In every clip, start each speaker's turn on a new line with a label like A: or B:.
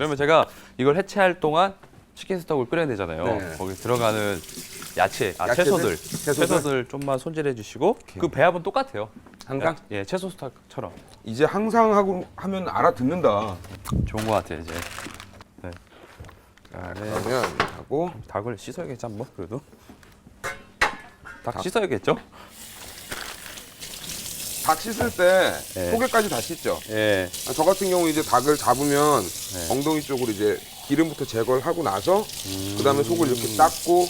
A: 그러면 제가 이걸 해체할 동안 치킨 스톡을 끓여야 되잖아요.
B: 네.
A: 거기 들어가는 야채, 아,
B: 야채들?
A: 채소들,
B: 채소들?
A: 채소들 좀만 손질해 주시고 그 배합은 똑같아요.
B: 항상
A: 예, 채소 스톡처럼
B: 이제 항상 하고 하면 알아듣는다.
A: 좋은 것 같아요 이제. 네. 아, 네.
B: 그러면 하고
A: 닭을 씻어야겠지 한번 그래도. 닭 씻어야겠죠?
B: 닭 씻을 때
A: 네.
B: 속에까지 다 씻죠.
A: 예.
B: 아, 저 같은 경우 이제 닭을 잡으면
A: 네.
B: 엉덩이 쪽으로 이제 기름부터 제거를 하고 나서 그다음에 속을 이렇게 닦고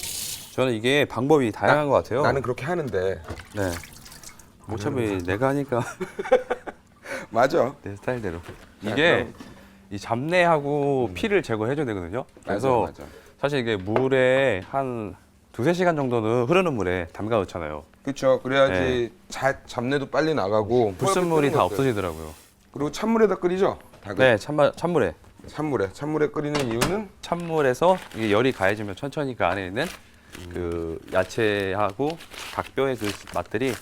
A: 저는 이게 방법이 다양한 것 같아요.
B: 나는 그렇게 하는데
A: 네. 어차피 내가 하니까
B: 맞아.
A: 내 스타일대로. 이게 이 잡내하고 피를 제거해줘야 되거든요. 그래서
B: 맞아, 맞아.
A: 사실 이게 물에 한 두세 시간 정도는 흐르는 물에 담가 놓잖아요.
B: 그렇죠. 그래야지
A: 네.
B: 자, 잡내도 빨리 나가고
A: 불순물이 다. 없어지더라고요.
B: 그리고 찬물에다 끓이죠. 닭을.
A: 네, 찬물, 찬물에.
B: 찬물에 찬물에 끓이는 이유는
A: 찬물에서 이게 열이 가해지면 천천히 그 안에 있는 그 야채하고 닭뼈의 그 맛들이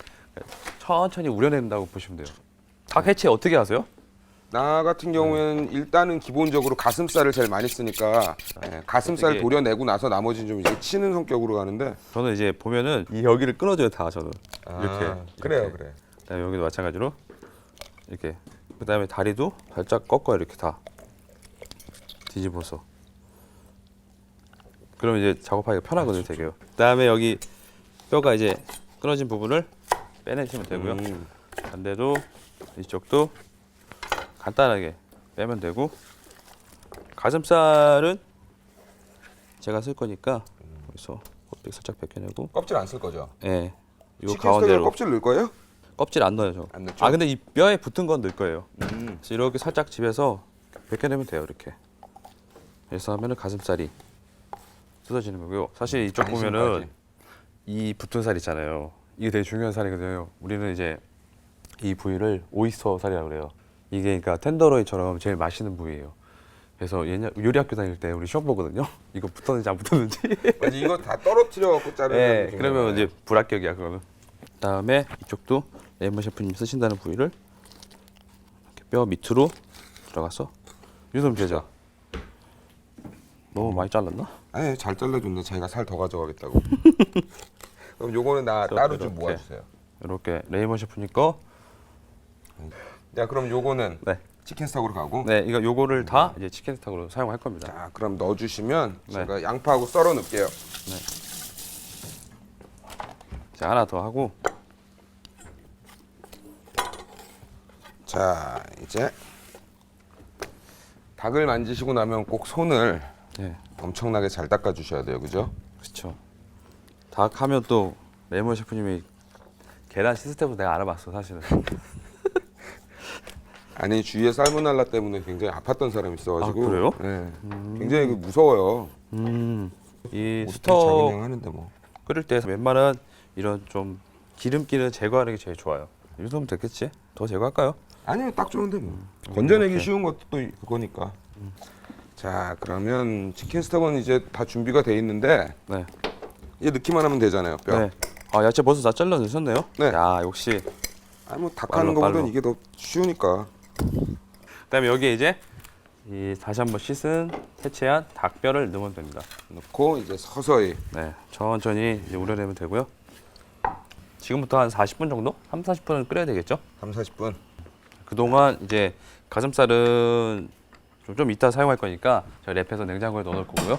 A: 천천히 우려낸다고 보시면 돼요. 닭 해체 어떻게 하세요?
B: 나 같은 경우에는 일단은 기본적으로 가슴살을 제일 많이 쓰니까 예, 가슴살
A: 어떻게-
B: 도려내고 나서 나머지는 좀 이제 치는 성격으로 가는데.
A: 저는 이제 보면은 이 여기를 끊어줘요 다 저는. 이렇게.
B: 아, 그래요
A: 이렇게.
B: 그래.
A: 그다음에 여기도 마찬가지로 이렇게. 그다음에 다리도 살짝 꺾어 요 이렇게 다. 뒤집어서. 그러면 이제 작업하기가 편하거든요 되게요 그다음에 여기 뼈가 이제 끊어진 부분을 빼내시면 되고요.
B: 음,
A: 반대도 이쪽도 간단하게 빼면 되고 가슴살은 제가 쓸 거니까 여기서 껍데기 살짝 벗겨내고
B: 껍질 안 쓸 거죠?
A: 예, 요
B: 치킨 스톡에
A: 가운데로
B: 껍질 넣을 거예요?
A: 껍질 안 넣어요. 저.
B: 안 넣죠?
A: 아 근데 이 뼈에 붙은 건 넣을 거예요.
B: 음.
A: 그래서 이렇게 살짝 집에서 벗겨내면 돼요. 이렇게. 그래서 하면은 가슴살이 뜯어지는 거고요. 사실 이쪽
B: 안심까지.
A: 보면은 이 붙은 살 있잖아요. 이게 되게 중요한 살이거든요. 우리는 이제 이 부위를 오이스터 살이라고 그래요. 이게 그러니까 텐더로이처럼 제일 맛있는 부위예요. 그래서 예년 요리 학교 다닐 때 우리 시험 보거든요. 이거 붙었는지 안 붙었는지.
B: 맞아 이거 다 떨어뜨려 갖고 자르는
A: 네,
B: 거죠.
A: 그러면 이제 불합격이야 그거는. 그다음에 이쪽도 레몬 셰프님 쓰신다는 부위를 이렇게 뼈 밑으로 들어가서 이 정도 되죠. 너무 많이 잘랐나?
B: 아니 잘 잘라줬네 자기가 살 더 가져가겠다고 그럼 요거는 나 따로 좀
A: 이렇게.
B: 모아주세요
A: 이렇게 레이먼 셰프님 거.
B: 자 그럼 요거는
A: 네,
B: 치킨 스톡으로 가고
A: 네 이거 요거를 다 이제 치킨 스톡으로 사용할 겁니다.
B: 자 그럼 넣어주시면
A: 네.
B: 제가 양파하고 썰어 넣을게요
A: 자 하나 더 하고
B: 자 이제 닭을 만지시고 나면 꼭 손을
A: 네,
B: 엄청나게 잘 닦아 주셔야 돼요 그죠?
A: 그렇죠. 닭 하면 또 레이먼 셰프님이 계란 시스템도 내가 알아봤어 사실은.
B: 아니 주위에 살모넬라 때문에 굉장히 아팠던 사람이 있어가지고
A: 아, 그래요?
B: 네. 굉장히 그 무서워요
A: 음,
B: 이양 하는데 뭐
A: 끓일 때 웬만한 이런 좀 기름기는 제거하는 게 제일 좋아요. 이 정도면 됐겠지? 더 제거할까요?
B: 아니요 딱 좋은데 뭐 건져내기
A: 이렇게.
B: 쉬운 것도 또 그거니까 자 그러면 치킨 스톡은 이제 다 준비가 돼 있는데
A: 네.
B: 이제 넣기만 하면 되잖아요 뼈
A: 네. 아 야채 벌써 다 잘라 넣으셨네요?
B: 네.
A: 야 역시.
B: 아니 뭐닭 하는
A: 빨로.
B: 이게 더 쉬우니까
A: 그다음에 여기에 이제 이 다시 한번 씻은 해체한 닭뼈를 넣으면 됩니다.
B: 넣고 이제 서서히
A: 네. 천천히 이제 우려내면 되고요. 지금부터 한 40분 정도? 3, 40분은 끓여야 되겠죠?
B: 3, 40분
A: 그동안 이제 가슴살은 좀, 좀 이따 사용할 거니까 제가 랩해서 냉장고에 넣어놓을 거고요.